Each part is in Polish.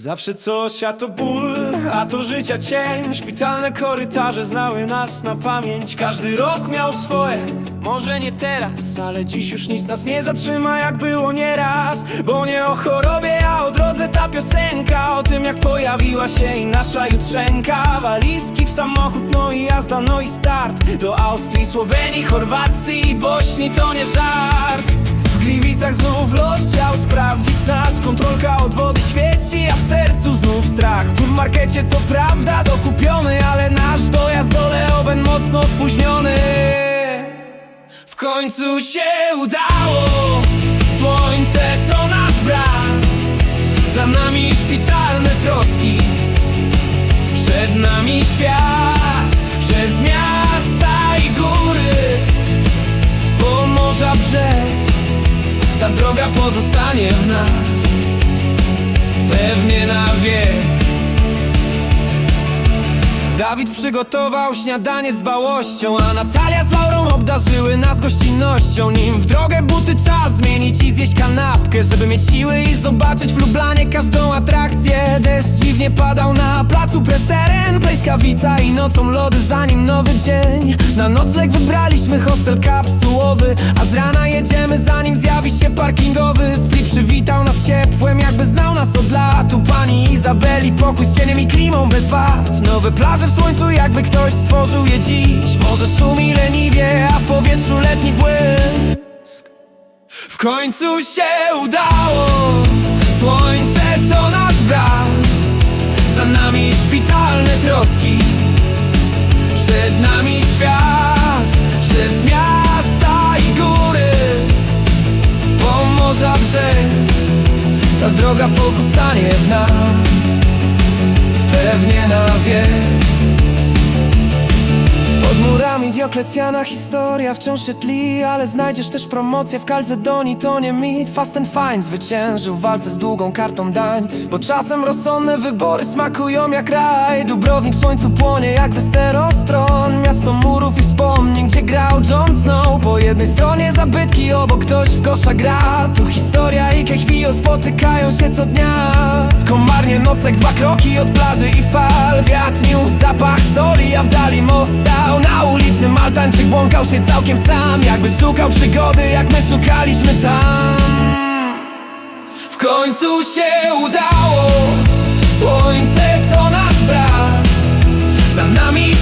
Zawsze coś, a to ból, a to życia cień. Szpitalne korytarze znały nas na pamięć. Każdy rok miał swoje, może nie teraz Ale dziś już nic nas nie zatrzyma jak było nieraz. Bo nie o chorobie, a o drodze ta piosenka. O tym jak pojawiła się i nasza jutrzenka. Walizki w samochód, no i jazda, no i start. Do Austrii, Słowenii, Chorwacji i Bośni to nie żart w Gliwicach znów los chciał sprawdzić nas. Kontrolka od wody świeci, a w sercu znów strach. Tu w markecie co prawda dokupiony Ale nasz dojazd do Leoben mocno spóźniony. W końcu się udało. Słońce to nasz brat? Za nami szpitalne troski. Przed nami świat droga pozostanie w nas. Pewnie na wiek Dawid przygotował śniadanie z bałością A Natalia z Laurą obdarzyły nas gościnnością. Nim w drogę buty czas zmienić i zjeść kanapkę Żeby mieć siły i zobaczyć w Lublanie każdą atrakcję. Deszcz dziwnie padał na placu Preseren Plejskawica i nocą lody zanim nowy dzień. Na nocleg wybraliśmy hostel kapsułowy A z rana jedziemy zanim zjawi się parkingowy. Split przywitał nas ciepłem jakby znał nas od lat. U pani Izabeli pokój z cieniem i klimą bez wad. Nowe plaże w słońcu jakby ktoś stworzył je dziś. Może szumi leniwie, a w powietrzu letni błysk. W końcu się udało. Słońce to nasz brat. Za nami szpitalne troski. Przed nami świat. Przez miasta i góry. Po morza brzeg Ta droga pozostanie w nas Pewnie na pod murami Dioklecjana historia wciąż się tli Ale znajdziesz też promocję w Kalzedonii. To nie mit, Fast and Fine. Zwyciężył w walce z długą kartą dań. Bo czasem rozsądne wybory smakują jak raj. Dubrownik w słońcu płonie jak westerostron Miasto murów i wspomnień, gdzie grał Jon Snow Po jednej stronie zabytki, obok ktoś w kosza gra. Tu historia i Kechwio spotykają się co dnia. W Komarnie nocek, dwa kroki od plaży i fal. Wiatr niósł zapach soli, a w dali most stał. Na ulicy Maltańczyk błąkał się całkiem sam. Jakby szukał przygody, jak my szukaliśmy tam. W końcu się udało. Słońce to nasz brat Za nami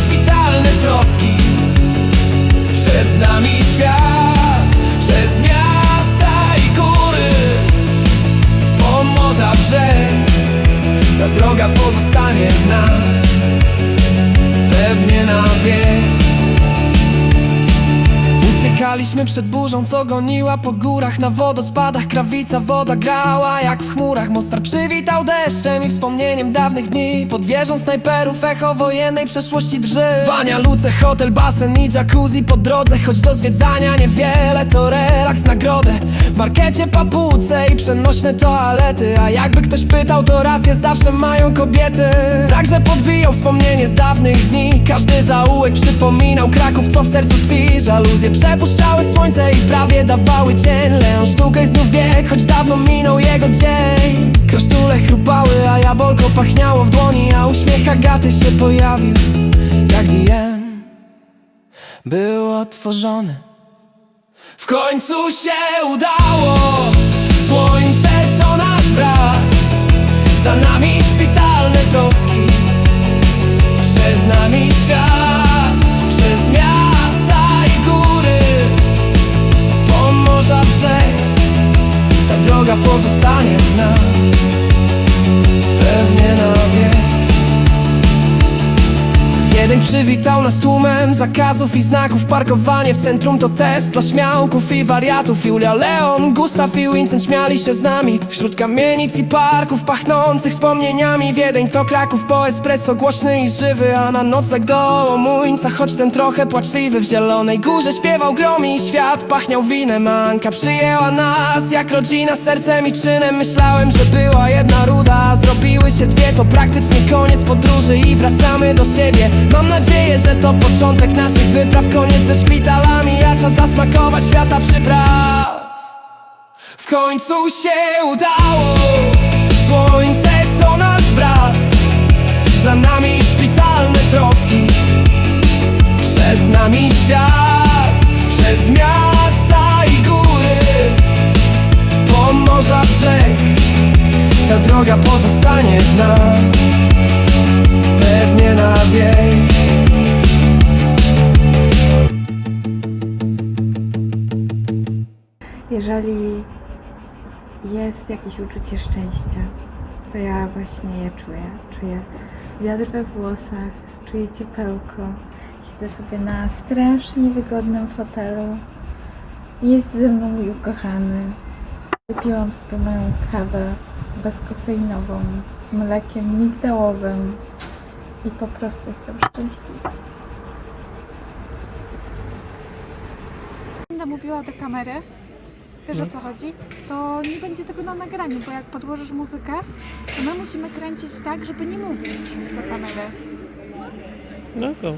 Uciekaliśmy przed burzą, co goniła po górach Na wodospadach krawica woda grała jak w chmurach. Mostar przywitał deszczem i wspomnieniem dawnych dni. Pod wieżą snajperów echo wojennej przeszłości drży. Wania, Luce, hotel, basen i jacuzzi po drodze. Choć do zwiedzania niewiele, to relaks, nagrodę. W markecie papuce i przenośne toalety. A jakby ktoś pytał, to rację zawsze mają kobiety. Zagrzeb podbijał wspomnienie z dawnych dni. Każdy zaułek przypominał Kraków, co w sercu tkwi. Żaluzje przepuszczały słońce i prawie dawały cień Leon sztukę i znów bieg, choć dawno minął jego dzień. Krasztule chrupały, a jabłko pachniało w dłoni A uśmiech Agaty się pojawił. Jak DM Był otworzony. W końcu się udało. Słońce to nasz brat Za nami szpitalne troski. Przed nami Wiedeń przywitał nas tłumem zakazów i znaków. Parkowanie w centrum to test dla śmiałków i wariatów. Julia Leon, Gustaw i Vincent śmiali się z nami. Wśród kamienic i parków pachnących wspomnieniami Wiedeń to Kraków. Po espresso głośny i żywy A na nocleg do Łomuńca, choć ten trochę płaczliwy W Zielonej Górze śpiewał grom i świat. Pachniał winem Anka przyjęła nas jak rodzina. Sercem i czynem Myślałem, że była jedna ruda, zrobiły się dwie To praktycznie koniec podróży i wracamy do siebie. Mam Mam nadzieję, że to początek naszych wypraw. Koniec ze szpitalami, a czas zasmakować świata przypraw. W końcu się udało. Słońce to nasz brat. Za nami szpitalne troski. Przed nami świat. Przez miasta i góry. Po morza brzeg Ta droga pozostanie w nas. Pewnie na wiek. Jeżeli jest jakieś uczucie szczęścia, to ja właśnie je czuję. Czuję wiatr we włosach, czuję ciepełko. Siedzę sobie na strasznie wygodnym fotelu. Jest ze mną mój ukochany. Wypiłam sobie moją kawę bezkofeinową z mlekiem migdałowym i po prostu jestem szczęśliwa. będę mówiła do kamery, wiesz o co chodzi, to nie będzie tego na nagraniu, bo jak podłożysz muzykę, to my musimy kręcić tak, żeby nie mówić do kamery. No to